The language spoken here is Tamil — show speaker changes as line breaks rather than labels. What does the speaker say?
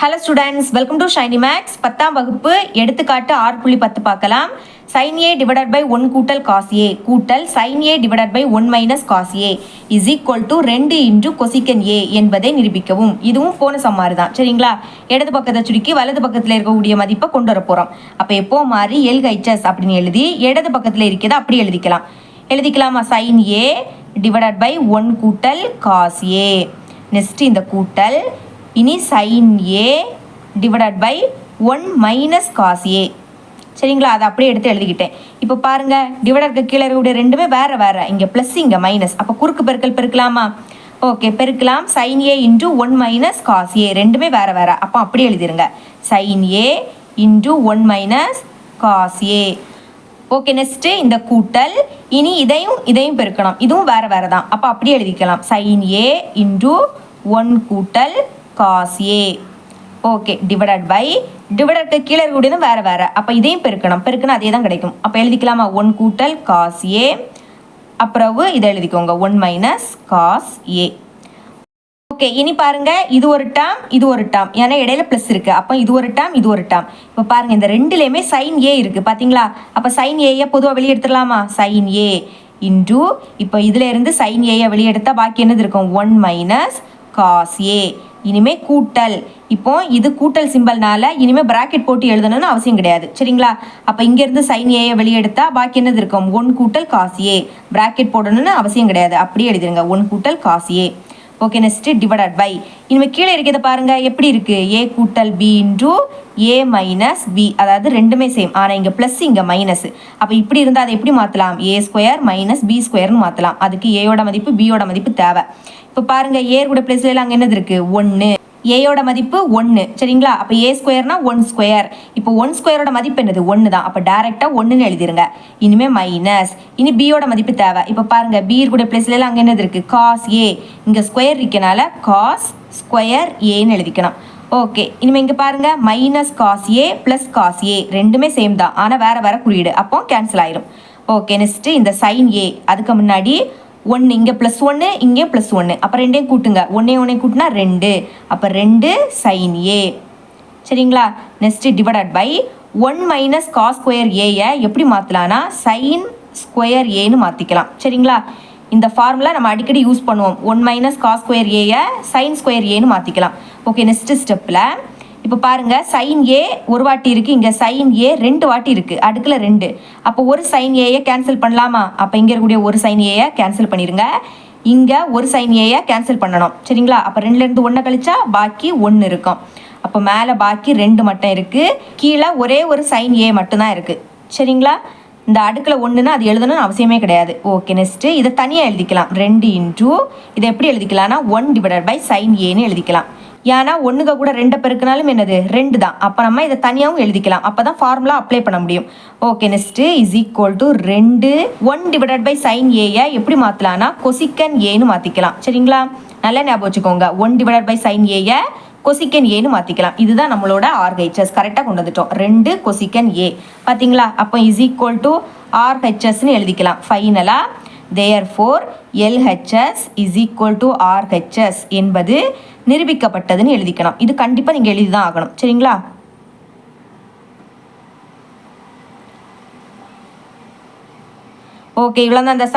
Hello students welcome to Shiny Max பத்தாம் வகுப்பு எடுத்துக்காட்டு ஆறு புள்ளி பத்து பார்க்கலாம். Sine A divided by one கூட்டல் காஸ் ஏ கூட்டல் sine A divided by one minus cos A is equal to ரெண்டு இன்டு கொசிக்கன் ஏ என்பதை நிரூபிக்கவும். இதுவும் போன சம்மாறு தான் சரிங்களா? இடது பக்கத்தை சுருக்கி வலது பக்கத்தில் இருக்கக்கூடிய மதிப்பை கொண்டு வர போகிறோம் அப்போ எப்போ மாதிரி எல் ஹைச்சஸ் அப்படின்னு எழுதி இடது பக்கத்தில் இருக்கிறத அப்படி எழுதிக்கலாம். எழுதிக்கலாமா? Sine A divided by one கூட்டல் காஸ் ஏ நெக்ஸ்ட் இந்த கூட்டல் இனி sine A divided by one minus cos A சரிங்களா? அதை அப்படியே எடுத்து எழுதிக்கிட்டேன். இப்போ பாருங்கள் டிவைடருக்கு கீழே இருக்கக்கூடிய ரெண்டுமே வேறு வேறு. இங்கே ப்ளஸ் இங்கே மைனஸ் அப்போ குறுக்கு பெருக்கல் பெருக்கலாமா? ஓகே பெருக்கலாம். Sine A into one minus cos A ரெண்டுமே வேறு வேறு. அப்போ அப்படியே எழுதிருங்க. Sine A into one minus cos A okay next இந்த கூட்டல். இனி இதையும் இதையும் பெருக்கணும். இதுவும் வேறு வேறு தான் அப்போ அப்படியே எழுதிக்கலாம். சைன் ஏ இன்ட்டு ஒன் கூட்டல் cos A okay divided by டிவைடட்க்கு கீழே இருக்கக்கூடியதும் வேறு வேறு. அப்போ இதையும் பெருக்கணும். பெருக்கணும் அதே தான் கிடைக்கும். அப்போ எழுதிக்கலாமா? ஒன் கூட்டல் காஸ் ஏ அப்புறவு இதை எழுதிக்கோங்க. One minus cos A okay இனி பாருங்க. இது ஒரு டேம் இது ஒரு டேம் ஏன்னா இடையில ப்ளஸ் இருக்கு. அப்போ இது ஒரு டேம் இது ஒரு டேம் இப்போ பாருங்க இந்த ரெண்டுலேயுமே சைன் ஏ இருக்கு. பார்த்தீங்களா அப்போ சைன் ஏயை பொதுவாக வெளியே எடுத்துடலாமா? சைன் ஏ இன்டூ இப்போ இதுல இருந்து சைன் ஏயை வெளியே எடுத்தா பாக்கி என்னது இருக்கும்? ஒன் மைனஸ் காஸ் ஏ இனிமே கூட்டல். இப்போ இது கூட்டல் சிம்பிள்னால இனிமே பிராக்கெட் போட்டு எழுதணும்னு அவசியம் கிடையாது. சரிங்களா? அப்போ இங்கேருந்து சைன் ஏயை வெளியெடுத்தா பாக்கி என்னது இருக்கும்? ஒன் கூட்டல் காசு ஏ பிராக்கெட் போடணும்னு அவசியம் கிடையாது. அப்படியே எழுதிருங்க. ஒன் கூட்டல் cos A okay next divided by இனிமேல் கீழே இருக்கிறத பாருங்க. எப்படி இருக்கு? ஏ கூட்டல் B into A minus B அதாவது ரெண்டுமே சேம் ஆனால் இங்கே ப்ளஸ் இங்கே மைனஸ் அப்போ இப்படி இருந்தால் அதை எப்படி மாற்றலாம் ஏ ஸ்கொயர் மைனஸ் பி ஸ்கொயர்னு மாற்றலாம் அதுக்கு ஏயோட மதிப்பு பியோட மதிப்பு தேவை. இப்போ பாருங்கள் ஏர் கூட பிளேஸ்ல அங்கே என்னது இருக்குது ஒன்று ஏயோட மதிப்பு ஒன்று சரிங்களா? அப்போ ஏ ஸ்கொயர்னா ஒன் ஸ்கொயர் இப்போ ஒன் ஸ்கொயரோட மதிப்பு என்னது? ஒன்று தான். அப்போ டேரெக்டாக ஒன்றுன்னு எழுதிருங்க. இனிமேல் மைனஸ் இனி பியோட மதிப்பு தேவை. இப்போ பாருங்கள் பி கூட பிளேஸ்லாம் அங்கே என்னது இருக்குது காஸ் ஏ இங்கே ஸ்கொயர் இருக்கனால காஸ் ஸ்கொயர் ஏன்னு எழுதிக்கணும். ஓகே இனிமேல் இங்கே பாருங்கள் minus cos A plus cos A ரெண்டுமே சேம் தான். ஆனால் வேறு வேறு குறியீடு. அப்போ கேன்சல் ஆயிரும். ஓகே நெக்ஸ்ட்டு இந்த சைன் ஏ அதுக்கு முன்னாடி ஒன்று இங்கே ப்ளஸ் ஒன்று இங்கே ப்ளஸ் ஒன்று அப்போ ரெண்டையும் கூட்டுங்க. ஒன்றே ஒன்றே கூட்டினா ரெண்டு. அப்போ ரெண்டு சைன் ஏ சரிங்களா? Next divided by one minus cos square ஏயை எப்படி மாற்றலான்னா சைன் ஸ்கொயர் ஏன்னு மாற்றிக்கலாம் சரிங்களா? இந்த ஃபார்முலா நம்ம அடிக்கடி யூஸ் பண்ணுவோம். ஒன் மைனஸ் காஸ் ஸ்கொயர் ஏயை சைன் ஸ்கொயர் ஏன்னு மாற்றிக்கலாம் ஓகே நெக்ஸ்ட்டு ஸ்டெப்பில் இப்போ பாருங்க சைன் ஏ ஒரு வாட்டி இருக்கு இங்க சைன் ஏ ரெண்டு வாட்டி இருக்கு அடுக்கில் ரெண்டு. அப்போ ஒரு சைன் ஏயை கேன்சல் பண்ணலாமா? அப்போ இங்க இருக்கக்கூடிய ஒரு சைன் ஏயை கேன்சல் பண்ணிருங்க. இங்க ஒரு சைன் ஏயை கேன்சல் பண்ணணும். சரிங்களா? அப்போ ரெண்டுல இருந்து ஒன்றை கழிச்சா பாக்கி ஒன்று இருக்கும். அப்போ மேலே பாக்கி ரெண்டு மட்டும் இருக்கு. கீழே ஒரே ஒரு சைன் ஏ மட்டும்தான் இருக்கு. சரிங்களா? இந்த அடுக்கில் ஒன்றுனா அது எழுதணும்னு அவசியமே கிடையாது. ஓகே நெக்ஸ்ட்டு இதை தனியாக எழுதிக்கலாம். ரெண்டு இன்டூ இதை எப்படி எழுதிக்கலாம்னா ஒன் டிவைடட் பை சைன் ஏன்னு எழுதிக்கலாம். ஏன்னா ஒன்றுக கூட ரெண்டு பெருக்கினாலும் என்னது? ரெண்டு தான். அப்போ நம்ம இதை தனியாகவும் எழுதிக்கலாம். அப்போ தான் ஃபார்முலா அப்ளை பண்ண முடியும். Okay next is equal to ரெண்டு. ஒன் டிவைடட் பை சைன் ஏயை எப்படி மாற்றலாம்னா கொசிக்கன் ஏன்னு மாற்றிக்கலாம் சரிங்களா? நல்லா ஞாபகம் வச்சுக்கோங்க. ஒன் டிவைடட் பை சைன் ஏயை கொசிக்கன் ஏன்னு மாற்றிக்கலாம் இதுதான் நம்மளோட ஆர்ஹெச்எஸ் கரெக்டாக கொண்டு வந்துட்டோம். ரெண்டு கொசிக்கன் ஏ பார்த்தீங்களா அப்போ இஸ் ஈக்குவல் டு ஆர்ஹெச்எஸ்ன்னு எழுதிக்கலாம். ஃபைனலாக therefore LHS is equal to RHS என்பது நிரூபிக்கப்பட்டதுன்னு எழுதிக்கணும். இது கண்டிப்பாக நீங்கள் எழுதி தான் ஆகணும். சரிங்களா? ஓகே இவ்வளோ தான் அந்த சம்